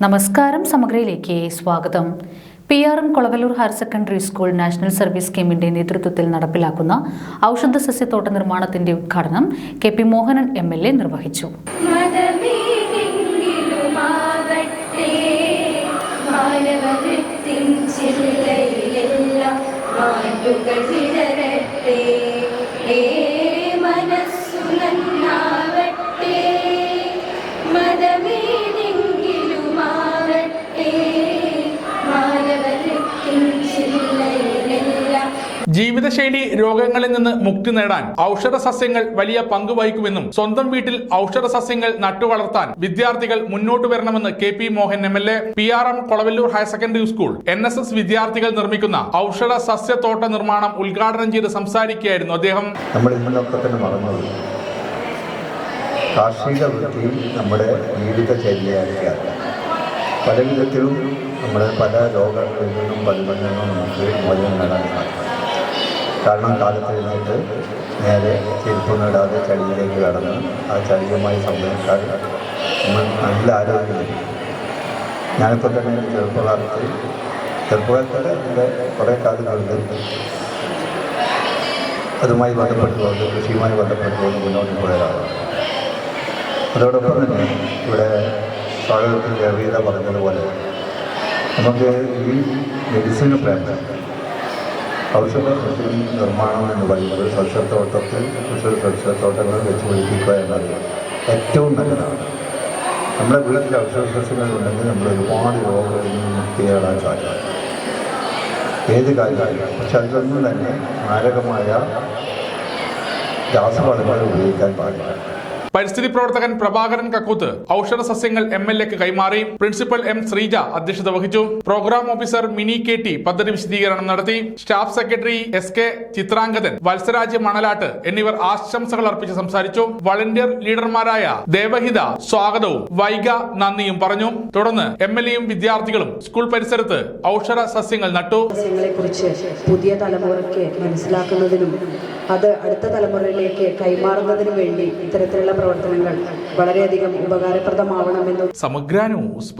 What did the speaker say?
നമസ്കാരം സമഗ്രയിലേക്ക് സ്വാഗതം P R M Kolavallur higher secondary school national service സ്കീമിന്റെ നേതൃത്വത്തിൽ നടപ്പിലാക്കുന്ന ഔഷധ സസ്യത്തോട്ട നിർമ്മാണത്തിന്റെ ഉദ്ഘാടനം K P Mohanan M L A നിർവഹിച്ചു മാനവവൃത്തിൻ ജീവിതശൈലി രോഗങ്ങളിൽ നിന്ന് മുക്തി നേടാൻ ഔഷധ സസ്യങ്ങൾ വലിയ പങ്ക് വഹിക്കുമെന്നും സ്വന്തം വീട്ടിൽ ഔഷധ സസ്യങ്ങൾ നട്ടുവളർത്താൻ വിദ്യാർത്ഥികൾ മുന്നോട്ട് വരണമെന്ന് K P Mohan M L A P R M Kolavallur higher secondary school N S S വിദ്യാർത്ഥികൾ നിർമ്മിക്കുന്ന ഔഷധ സസ്യത്തോട്ട നിർമ്മാണം ഉദ്ഘാടനം ചെയ്ത് സംസാരിക്കുകയായിരുന്നു അദ്ദേഹം. നമ്മൾ കാർഷിക വൃത്തി നമ്മുടെ ജീവിതചര്യയാക്കിയാണ് പല വിധത്തിലും നമ്മുടെ പല രോഗങ്ങളിൽ നിന്നും പലതിൽ നമുക്ക് മോചനം നേടാൻ സാധിക്കും. കാരണം കാലത്ത് എഴുന്നേറ്റ് നേരെ ചെരുപ്പൊന്നും ഇടാതെ ചളിയിലേക്ക് കടന്ന് ആ ചളിയുമായി സംബന്ധിച്ചാൽ നമ്മൾ നല്ല ആരോഗ്യം ഞാനിപ്പോൾ തന്നെ ചെറുപ്പകാലത്ത് ചെറുപ്പകാലത്തോടെ എന്റെ കുറേ കാലങ്ങളുണ്ട്. അതുമായി ബന്ധപ്പെട്ടുകൊണ്ട് കൃഷിയുമായി ബന്ധപ്പെട്ടുകൊണ്ട് മുന്നോട്ട് പോയ ഒരാളാണ്. അതോടൊപ്പം തന്നെ ഇവിടെ സ്വാഗതത്തിൽ രവീത പറഞ്ഞതുപോലെ നമുക്ക് ഈ മെഡിസിന് വേണ്ട ഔഷധ നിർമ്മാണം എന്ന് പറയുന്നത് സസ്യത്തോട്ടത്തിൽ സസ്യത്തോട്ടങ്ങൾ വെച്ച് പിടിപ്പിക്കുക എന്നത് ഏറ്റവും നല്ലതാണ് നമ്മുടെ വീട്ടിൽ ഔഷധ സസ്യങ്ങൾ ഉണ്ടെങ്കിൽ നമ്മൾ ഒരുപാട് രോഗങ്ങളിൽ നിന്ന് മുക്തി നേടാൻ സാധിക്കും. ഏത് കാര്യമായാലും പക്ഷെ അതിലൊന്നും തന്നെ മാരകമായ രാസവളങ്ങൾ ഉപയോഗിക്കാൻ പാടില്ല. പരിസ്ഥിതി പ്രവർത്തകൻ പ്രഭാകരൻ കക്കൂത്ത് ഔഷധ സസ്യങ്ങൾ എം എൽ എക്ക് കൈമാറി പ്രിൻസിപ്പൽ എം ശ്രീജ അധ്യക്ഷത വഹിച്ചു. Programme officer Mini K T പദ്ധതി വിശദീകരണം നടത്തി. Staff secretary S K Chithrangathan Valsaraj Manalatt എന്നിവർ ആശംസകൾ അർപ്പിച്ച് സംസാരിച്ചു. വളണ്ടിയർ ലീഡർമാരായ ദേവഹിത സ്വാഗതവും വൈഗ നന്ദിയും പറഞ്ഞു. തുടർന്ന് എം എൽ എയും വിദ്യാർത്ഥികളും സ്കൂൾ പരിസരത്ത് ഔഷധ സസ്യങ്ങൾ നട്ടു. പുതിയ തലമുറയ്ക്ക് മനസ്സിലാക്കുന്നതിനും അത് അടുത്ത തലമുറയിലേക്ക് കൈമാറുന്നതിനും വേണ്ടി ഇത്തരത്തിലുള്ള പ്രവർത്തനങ്ങൾ വളരെയധികം ഉപകാരപ്രദമാവണമെന്നും സമഗ്ര ന്യൂസ്